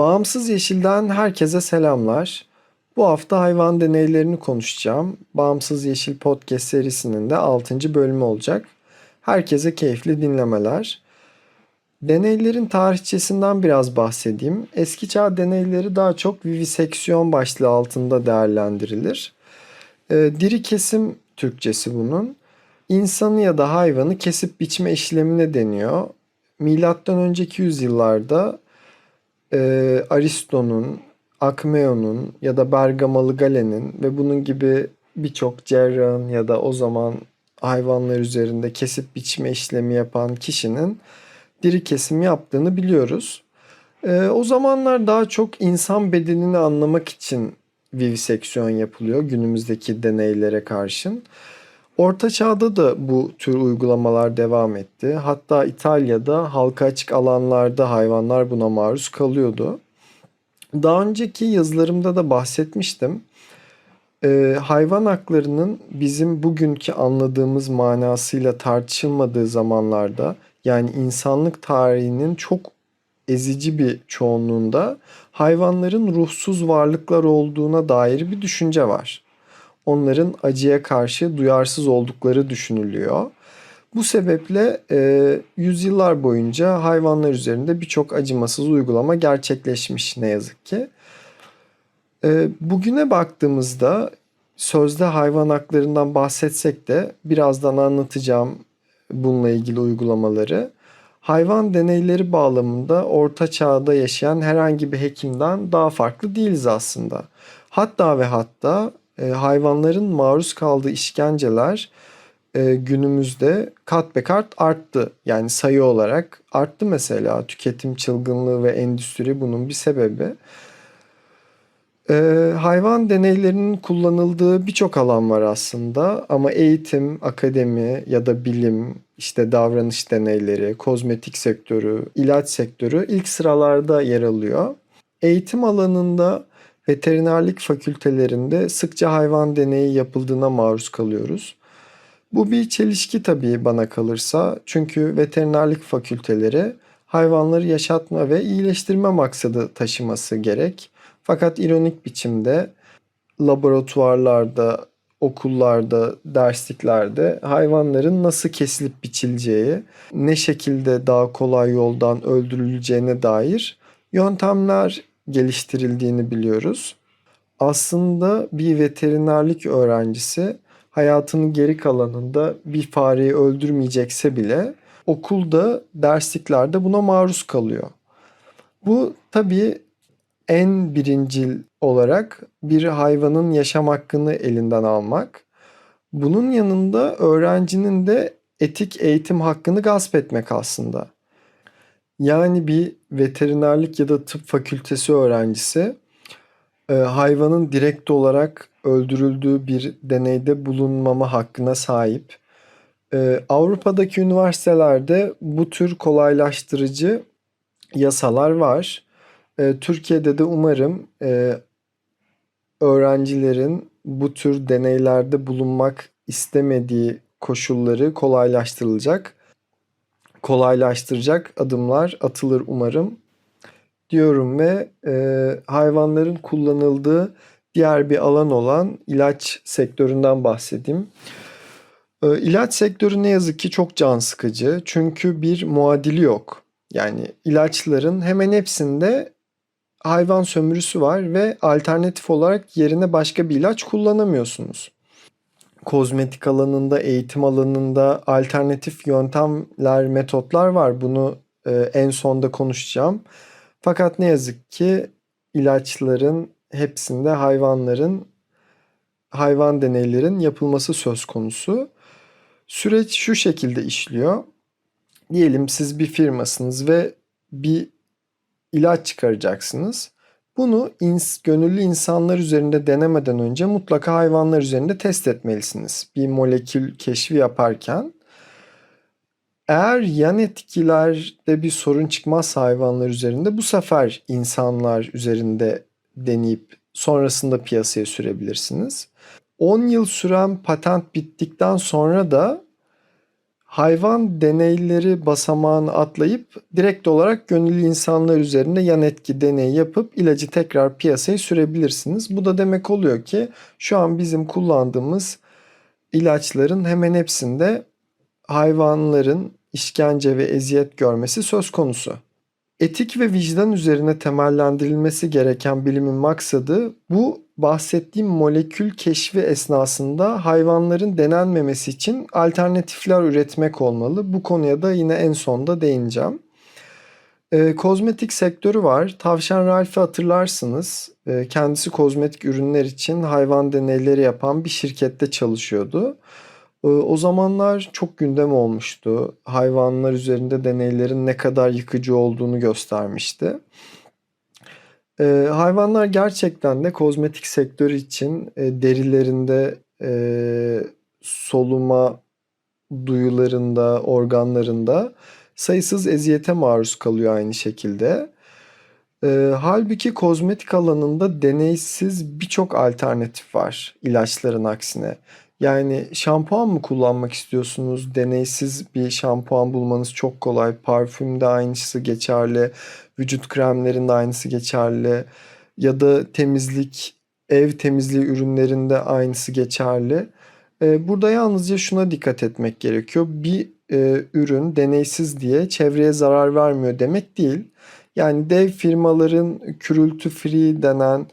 Bağımsız Yeşil'den herkese selamlar. Bu hafta hayvan deneylerini konuşacağım. Bağımsız Yeşil podcast serisinin de 6. bölümü olacak. Herkese keyifli dinlemeler. Deneylerin tarihçesinden biraz bahsedeyim. Eski çağ deneyleri daha çok viviseksiyon başlığı altında değerlendirilir. Ee, diri kesim Türkçesi bunun. İnsanı ya da hayvanı kesip biçme işlemine deniyor. Milattan önceki yüzyıllarda e, Aristo'nun, Akmeon'un ya da Bergamalı Galen'in ve bunun gibi birçok cerrahın ya da o zaman hayvanlar üzerinde kesip biçme işlemi yapan kişinin diri kesim yaptığını biliyoruz. E, o zamanlar daha çok insan bedenini anlamak için viviseksiyon yapılıyor günümüzdeki deneylere karşın. Orta Çağ'da da bu tür uygulamalar devam etti. Hatta İtalya'da halka açık alanlarda hayvanlar buna maruz kalıyordu. Daha önceki yazılarımda da bahsetmiştim. Ee, hayvan haklarının bizim bugünkü anladığımız manasıyla tartışılmadığı zamanlarda yani insanlık tarihinin çok ezici bir çoğunluğunda hayvanların ruhsuz varlıklar olduğuna dair bir düşünce var onların acıya karşı duyarsız oldukları düşünülüyor. Bu sebeple e, yüzyıllar boyunca hayvanlar üzerinde birçok acımasız uygulama gerçekleşmiş ne yazık ki. E, bugüne baktığımızda sözde hayvan haklarından bahsetsek de birazdan anlatacağım bununla ilgili uygulamaları. Hayvan deneyleri bağlamında orta çağda yaşayan herhangi bir hekimden daha farklı değiliz aslında. Hatta ve hatta e, hayvanların maruz kaldığı işkenceler e, günümüzde kat be kat arttı. Yani sayı olarak arttı mesela tüketim çılgınlığı ve endüstri bunun bir sebebi. E, hayvan deneylerinin kullanıldığı birçok alan var aslında ama eğitim, akademi ya da bilim, işte davranış deneyleri, kozmetik sektörü, ilaç sektörü ilk sıralarda yer alıyor. Eğitim alanında veterinerlik fakültelerinde sıkça hayvan deneyi yapıldığına maruz kalıyoruz. Bu bir çelişki tabii bana kalırsa. Çünkü veterinerlik fakülteleri hayvanları yaşatma ve iyileştirme maksadı taşıması gerek. Fakat ironik biçimde laboratuvarlarda, okullarda, dersliklerde hayvanların nasıl kesilip biçileceği, ne şekilde daha kolay yoldan öldürüleceğine dair yöntemler geliştirildiğini biliyoruz. Aslında bir veterinerlik öğrencisi hayatının geri kalanında bir fareyi öldürmeyecekse bile okulda, dersliklerde buna maruz kalıyor. Bu tabii en birincil olarak bir hayvanın yaşam hakkını elinden almak. Bunun yanında öğrencinin de etik eğitim hakkını gasp etmek aslında. Yani bir veterinerlik ya da tıp fakültesi öğrencisi e, hayvanın direkt olarak öldürüldüğü bir deneyde bulunmama hakkına sahip. E, Avrupa'daki üniversitelerde bu tür kolaylaştırıcı yasalar var. E, Türkiye'de de umarım öğrencilerin bu tür deneylerde bulunmak istemediği koşulları kolaylaştırılacak kolaylaştıracak adımlar atılır umarım diyorum ve e, hayvanların kullanıldığı diğer bir alan olan ilaç sektöründen bahsedeyim. E, ilaç sektörü ne yazık ki çok can sıkıcı çünkü bir muadili yok. Yani ilaçların hemen hepsinde hayvan sömürüsü var ve alternatif olarak yerine başka bir ilaç kullanamıyorsunuz kozmetik alanında, eğitim alanında alternatif yöntemler, metotlar var. Bunu e, en sonda konuşacağım. Fakat ne yazık ki ilaçların hepsinde hayvanların hayvan deneylerin yapılması söz konusu. Süreç şu şekilde işliyor. Diyelim siz bir firmasınız ve bir ilaç çıkaracaksınız. Bunu ins gönüllü insanlar üzerinde denemeden önce mutlaka hayvanlar üzerinde test etmelisiniz. Bir molekül keşfi yaparken eğer yan etkilerde bir sorun çıkmaz hayvanlar üzerinde bu sefer insanlar üzerinde deneyip sonrasında piyasaya sürebilirsiniz. 10 yıl süren patent bittikten sonra da hayvan deneyleri basamağını atlayıp direkt olarak gönüllü insanlar üzerinde yan etki deneyi yapıp ilacı tekrar piyasaya sürebilirsiniz. Bu da demek oluyor ki şu an bizim kullandığımız ilaçların hemen hepsinde hayvanların işkence ve eziyet görmesi söz konusu. Etik ve vicdan üzerine temellendirilmesi gereken bilimin maksadı bu bahsettiğim molekül keşfi esnasında hayvanların denenmemesi için alternatifler üretmek olmalı. Bu konuya da yine en sonda değineceğim. E, kozmetik sektörü var. Tavşan Ralph'i hatırlarsınız. E, kendisi kozmetik ürünler için hayvan deneyleri yapan bir şirkette çalışıyordu. E, o zamanlar çok gündem olmuştu. Hayvanlar üzerinde deneylerin ne kadar yıkıcı olduğunu göstermişti. E, hayvanlar gerçekten de kozmetik sektörü için e, derilerinde, e, soluma duyularında, organlarında sayısız eziyete maruz kalıyor aynı şekilde. E, halbuki kozmetik alanında deneysiz birçok alternatif var ilaçların aksine. Yani şampuan mı kullanmak istiyorsunuz? Deneysiz bir şampuan bulmanız çok kolay. Parfümde aynısı geçerli. Vücut kremlerinde aynısı geçerli. Ya da temizlik, ev temizliği ürünlerinde aynısı geçerli. Ee, burada yalnızca şuna dikkat etmek gerekiyor. Bir e, ürün deneysiz diye çevreye zarar vermiyor demek değil. Yani dev firmaların cruelty free denen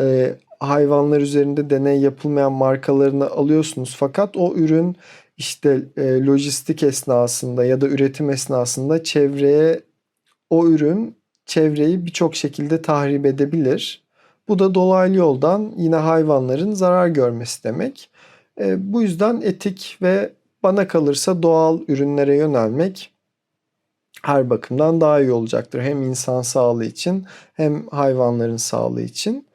e, hayvanlar üzerinde deney yapılmayan markalarını alıyorsunuz. Fakat o ürün işte e, lojistik esnasında ya da üretim esnasında çevreye o ürün çevreyi birçok şekilde tahrip edebilir. Bu da dolaylı yoldan yine hayvanların zarar görmesi demek. E, bu yüzden etik ve bana kalırsa doğal ürünlere yönelmek her bakımdan daha iyi olacaktır. Hem insan sağlığı için hem hayvanların sağlığı için.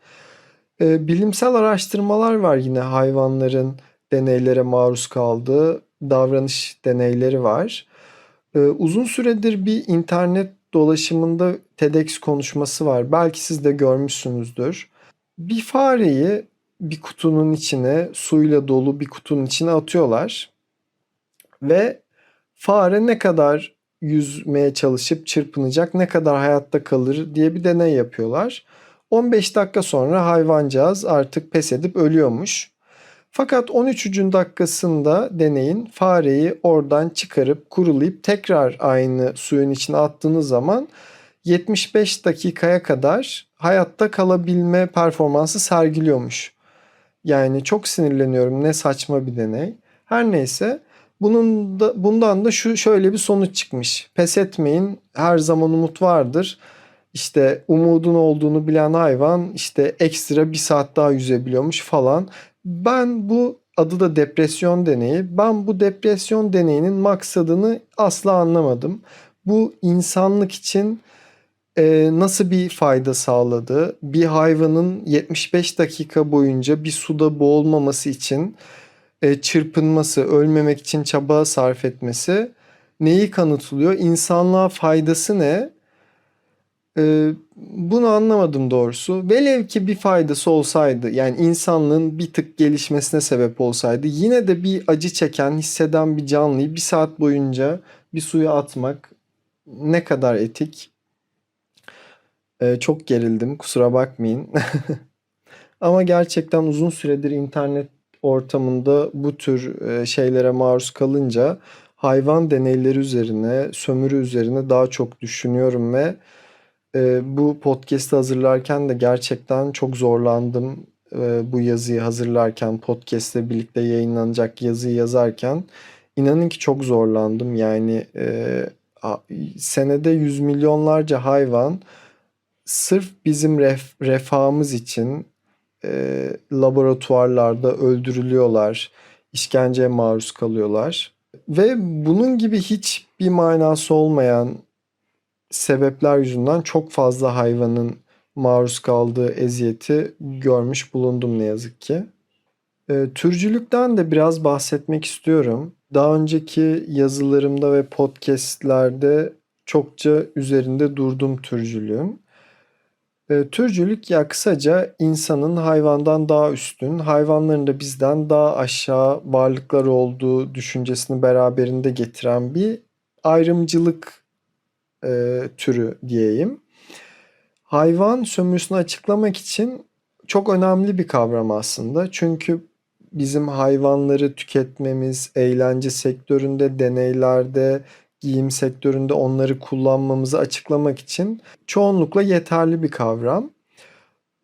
E, bilimsel araştırmalar var yine hayvanların deneylere maruz kaldığı davranış deneyleri var. E, uzun süredir bir internet dolaşımında TEDx konuşması var. Belki siz de görmüşsünüzdür. Bir fareyi bir kutunun içine suyla dolu bir kutunun içine atıyorlar. Ve fare ne kadar yüzmeye çalışıp çırpınacak, ne kadar hayatta kalır diye bir deney yapıyorlar. 15 dakika sonra hayvancağız artık pes edip ölüyormuş. Fakat 13. dakikasında deneyin fareyi oradan çıkarıp kurulayıp tekrar aynı suyun içine attığınız zaman 75 dakikaya kadar hayatta kalabilme performansı sergiliyormuş. Yani çok sinirleniyorum ne saçma bir deney. Her neyse bunun da, bundan da şu şöyle bir sonuç çıkmış. Pes etmeyin her zaman umut vardır işte umudun olduğunu bilen hayvan işte ekstra bir saat daha yüzebiliyormuş falan. Ben bu adı da depresyon deneyi. Ben bu depresyon deneyinin maksadını asla anlamadım. Bu insanlık için e, nasıl bir fayda sağladı? Bir hayvanın 75 dakika boyunca bir suda boğulmaması için e, çırpınması, ölmemek için çaba sarf etmesi neyi kanıtlıyor? İnsanlığa faydası ne? Ee, bunu anlamadım doğrusu. Velev ki bir faydası olsaydı yani insanlığın bir tık gelişmesine sebep olsaydı yine de bir acı çeken, hisseden bir canlıyı bir saat boyunca bir suya atmak ne kadar etik? Ee, çok gerildim kusura bakmayın. Ama gerçekten uzun süredir internet ortamında bu tür e, şeylere maruz kalınca hayvan deneyleri üzerine, sömürü üzerine daha çok düşünüyorum ve Eee, bu podcast'ı hazırlarken de gerçekten çok zorlandım. Eee, bu yazıyı hazırlarken, podcast'le birlikte yayınlanacak yazıyı yazarken inanın ki çok zorlandım. Yani eee, senede yüz milyonlarca hayvan sırf bizim ref, refahımız için eee, laboratuvarlarda öldürülüyorlar, işkenceye maruz kalıyorlar. Ve bunun gibi hiç bir manası olmayan sebepler yüzünden çok fazla hayvanın maruz kaldığı eziyeti görmüş bulundum ne yazık ki. E, türcülükten de biraz bahsetmek istiyorum. Daha önceki yazılarımda ve podcastlerde çokça üzerinde durdum türcülüğün. Eee, türcülük ya kısaca insanın hayvandan daha üstün, hayvanların da bizden daha aşağı varlıklar olduğu düşüncesini beraberinde getiren bir ayrımcılık eee, türü diyeyim. Hayvan sömürüsünü açıklamak için çok önemli bir kavram aslında. Çünkü bizim hayvanları tüketmemiz, eğlence sektöründe, deneylerde, giyim sektöründe onları kullanmamızı açıklamak için çoğunlukla yeterli bir kavram.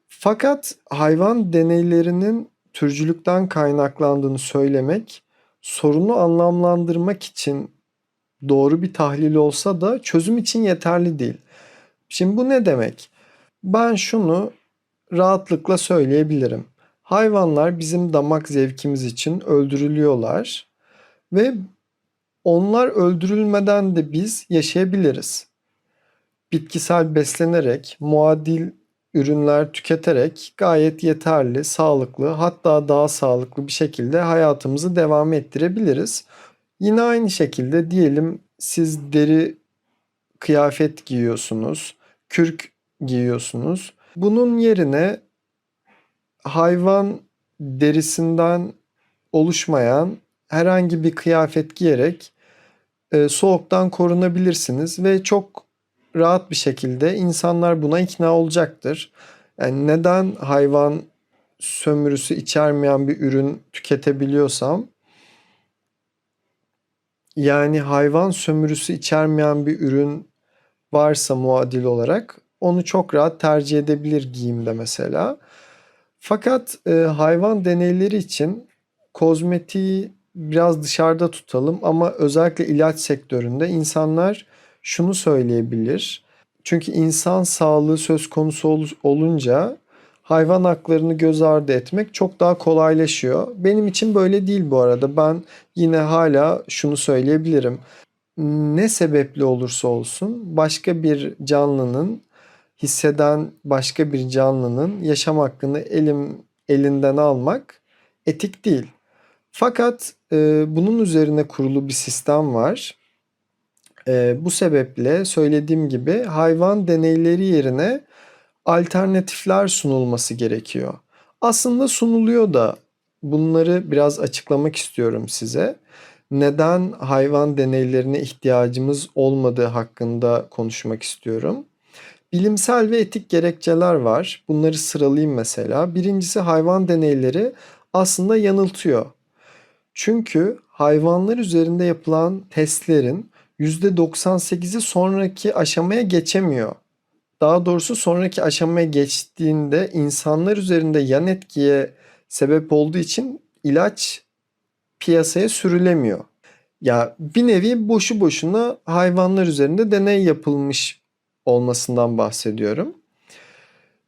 Fakat hayvan deneylerinin türcülükten kaynaklandığını söylemek sorunu anlamlandırmak için doğru bir tahlil olsa da çözüm için yeterli değil. Şimdi bu ne demek? Ben şunu rahatlıkla söyleyebilirim. Hayvanlar bizim damak zevkimiz için öldürülüyorlar ve onlar öldürülmeden de biz yaşayabiliriz. Bitkisel beslenerek, muadil ürünler tüketerek gayet yeterli, sağlıklı, hatta daha sağlıklı bir şekilde hayatımızı devam ettirebiliriz. Yine aynı şekilde diyelim siz deri kıyafet giyiyorsunuz, kürk giyiyorsunuz. Bunun yerine hayvan derisinden oluşmayan herhangi bir kıyafet giyerek e, soğuktan korunabilirsiniz ve çok rahat bir şekilde insanlar buna ikna olacaktır. Yani neden hayvan sömürüsü içermeyen bir ürün tüketebiliyorsam yani hayvan sömürüsü içermeyen bir ürün varsa muadil olarak onu çok rahat tercih edebilir giyimde mesela. Fakat e, hayvan deneyleri için kozmetiği biraz dışarıda tutalım ama özellikle ilaç sektöründe insanlar şunu söyleyebilir. Çünkü insan sağlığı söz konusu olunca hayvan haklarını göz ardı etmek çok daha kolaylaşıyor. Benim için böyle değil bu arada. Ben yine hala şunu söyleyebilirim. Ne sebeple olursa olsun başka bir canlının hisseden başka bir canlının yaşam hakkını elim elinden almak etik değil. Fakat e, bunun üzerine kurulu bir sistem var. E, bu sebeple söylediğim gibi hayvan deneyleri yerine alternatifler sunulması gerekiyor. Aslında sunuluyor da bunları biraz açıklamak istiyorum size. Neden hayvan deneylerine ihtiyacımız olmadığı hakkında konuşmak istiyorum. Bilimsel ve etik gerekçeler var. Bunları sıralayayım mesela. Birincisi hayvan deneyleri aslında yanıltıyor. Çünkü hayvanlar üzerinde yapılan testlerin %98'i sonraki aşamaya geçemiyor. Daha doğrusu sonraki aşamaya geçtiğinde insanlar üzerinde yan etkiye sebep olduğu için ilaç piyasaya sürülemiyor. Ya bir nevi boşu boşuna hayvanlar üzerinde deney yapılmış olmasından bahsediyorum.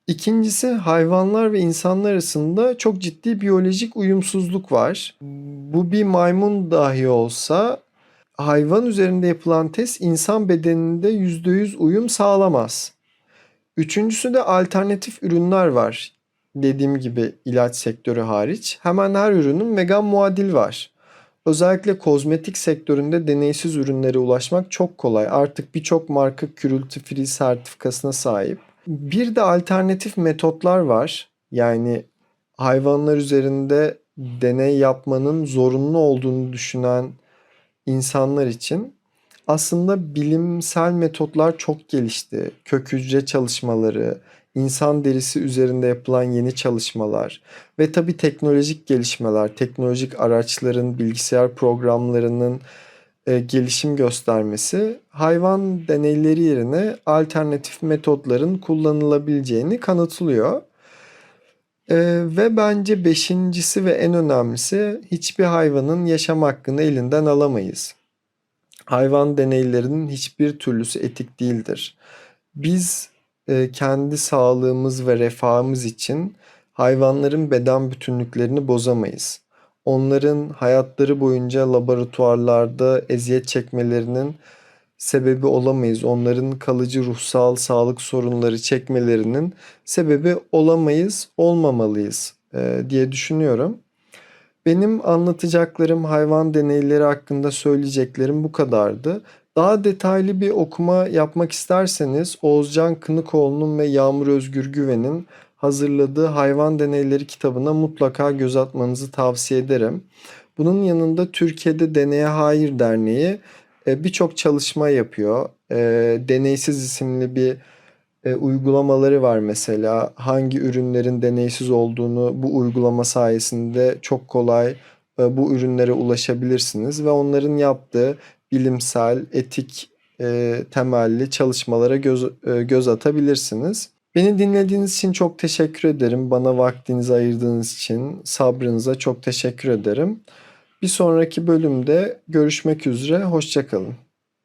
İkincisi hayvanlar ve insanlar arasında çok ciddi biyolojik uyumsuzluk var. Bu bir maymun dahi olsa hayvan üzerinde yapılan test insan bedeninde %100 uyum sağlamaz. Üçüncüsü de alternatif ürünler var. Dediğim gibi ilaç sektörü hariç. Hemen her ürünün vegan muadil var. Özellikle kozmetik sektöründe deneysiz ürünlere ulaşmak çok kolay. Artık birçok marka cruelty free sertifikasına sahip. Bir de alternatif metotlar var. Yani hayvanlar üzerinde deney yapmanın zorunlu olduğunu düşünen insanlar için aslında bilimsel metotlar çok gelişti. Kök hücre çalışmaları, insan derisi üzerinde yapılan yeni çalışmalar ve tabii teknolojik gelişmeler, teknolojik araçların, bilgisayar programlarının e, gelişim göstermesi hayvan deneyleri yerine alternatif metotların kullanılabileceğini kanıtlıyor. E, ve bence beşincisi ve en önemlisi hiçbir hayvanın yaşam hakkını elinden alamayız. Hayvan deneylerinin hiçbir türlüsü etik değildir. Biz e, kendi sağlığımız ve refahımız için hayvanların beden bütünlüklerini bozamayız. Onların hayatları boyunca laboratuvarlarda eziyet çekmelerinin sebebi olamayız. Onların kalıcı ruhsal sağlık sorunları çekmelerinin sebebi olamayız, olmamalıyız e, diye düşünüyorum. Benim anlatacaklarım hayvan deneyleri hakkında söyleyeceklerim bu kadardı. Daha detaylı bir okuma yapmak isterseniz Oğuzcan Kınıkoğlu'nun ve Yağmur Özgür Güven'in hazırladığı Hayvan Deneyleri kitabına mutlaka göz atmanızı tavsiye ederim. Bunun yanında Türkiye'de Deneye Hayır Derneği e, birçok çalışma yapıyor. E, Deneysiz isimli bir e, uygulamaları var mesela. Hangi ürünlerin deneysiz olduğunu bu uygulama sayesinde çok kolay e, bu ürünlere ulaşabilirsiniz ve onların yaptığı bilimsel, etik e, temelli çalışmalara göz, e, göz atabilirsiniz. Beni dinlediğiniz için çok teşekkür ederim. Bana vaktinizi ayırdığınız için, sabrınıza çok teşekkür ederim. Bir sonraki bölümde görüşmek üzere, hoşçakalın.